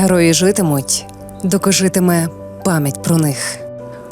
Герої житимуть, доки житиме пам'ять про них.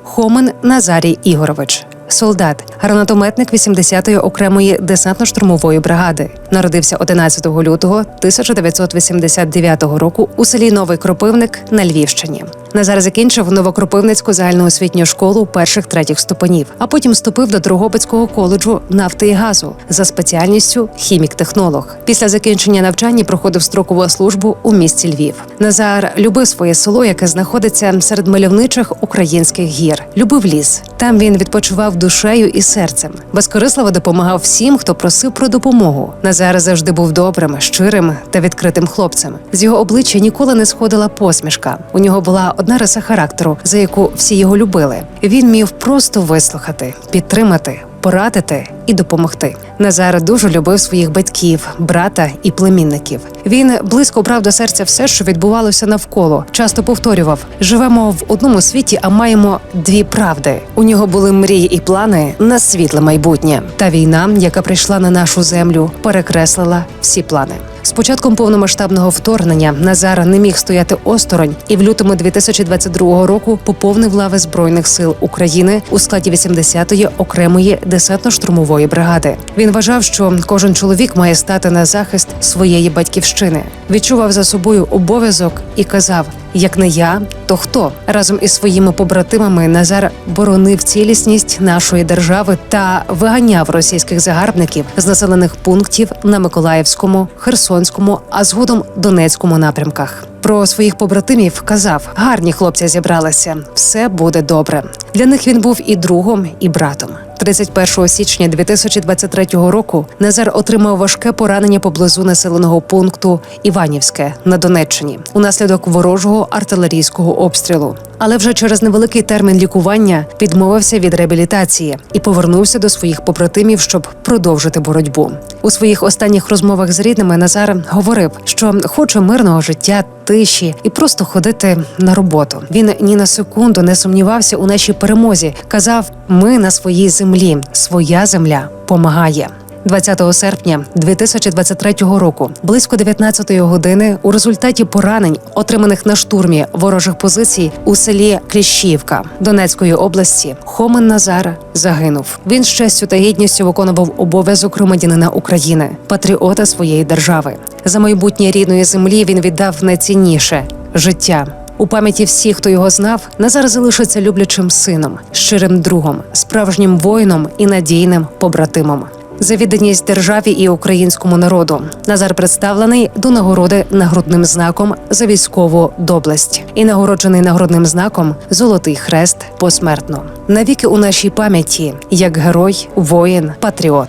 Хомен Назарій Ігорович, солдат, гранатометник 80-ї окремої десантно-штурмової бригади. Народився 11 лютого 1989 року у селі Новий Кропивник на Львівщині. Назар закінчив Новокропивницьку загальноосвітню школу перших третіх ступенів, а потім вступив до Дрогобицького коледжу нафти і газу за спеціальністю хімік-технолог. Після закінчення навчання проходив строкову службу у місті Львів. Назар любив своє село, яке знаходиться серед мальовничих українських гір. Любив ліс. Там він відпочивав душею і серцем. Безкорисливо допомагав всім, хто просив про допомогу. Назар завжди був добрим, щирим та відкритим хлопцем. З його обличчя ніколи не сходила посмішка. У нього була одна риса характеру, за яку всі його любили. Він міг просто вислухати, підтримати. Порадити і допомогти. Назар дуже любив своїх батьків, брата і племінників. Він близько брав до серця все, що відбувалося навколо. Часто повторював: живемо в одному світі, а маємо дві правди. У нього були мрії і плани на світле майбутнє. Та війна, яка прийшла на нашу землю, перекреслила всі плани. З початком повномасштабного вторгнення Назар не міг стояти осторонь і в лютому 2022 року поповнив лави збройних сил України у складі 80-ї окремої десантно-штурмової бригади. Він вважав, що кожен чоловік має стати на захист своєї батьківщини. Відчував за собою обов'язок і казав: як не я, то хто разом із своїми побратимами Назар боронив цілісність нашої держави та виганяв російських загарбників з населених пунктів на Миколаївському, Херсонському, а згодом Донецькому напрямках. Про своїх побратимів казав: гарні хлопці зібралися, все буде добре. Для них він був і другом, і братом. 31 січня 2023 року Назар отримав важке поранення поблизу населеного пункту Іванівське на Донеччині унаслідок ворожого артилерійського обстрілу. Але вже через невеликий термін лікування відмовився від реабілітації і повернувся до своїх побратимів, щоб продовжити боротьбу. У своїх останніх розмовах з рідними Назар говорив, що хоче мирного життя, тиші і просто ходити на роботу. Він ні на секунду не сумнівався у нашій перемозі. казав: ми на своїй землі, своя земля помагає. 20 серпня 2023 року, близько 19-ї години, у результаті поранень, отриманих на штурмі ворожих позицій у селі Кліщівка Донецької області, Хомен Назар загинув. Він з честю та гідністю виконував обов'язок громадянина України, патріота своєї держави. За майбутнє рідної землі він віддав найцінніше життя. У пам'яті всіх, хто його знав, Назар залишиться люблячим сином, щирим другом, справжнім воїном і надійним побратимом. За відданість державі і українському народу Назар представлений до нагороди нагрудним знаком за військову доблесть і нагороджений нагрудним знаком Золотий хрест посмертно. Навіки у нашій пам'яті як герой, воїн, патріот.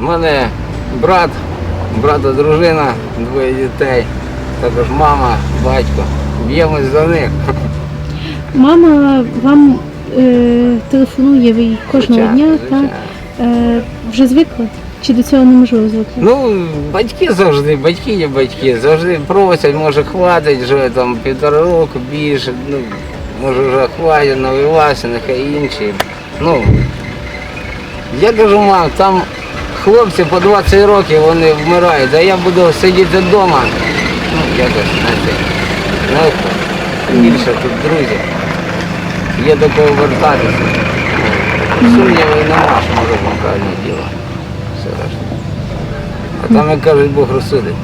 У мене брат, брата дружина, двоє дітей, також мама, батько. Б'ємось за них. Мама вам е, телефонує ви кожного Звичайно, дня, звичайно. та е, вже звикли? Чи до цього неможливо звикнути? Ну, батьки завжди, батьки є батьки, завжди просять, може хватить вже там півтора року більше, ну, може вже хватить, навивався, нехай інші. Ну, я кажу, мам, там хлопці по 20 років вони вмирають, а я буду сидіти вдома. Ну, якось, знаєте, більше тут друзів. Є до кого вертатися. Сумнівів нема, що робимо правильне діло. Все решта. А там, як кажуть, Бог розсудить.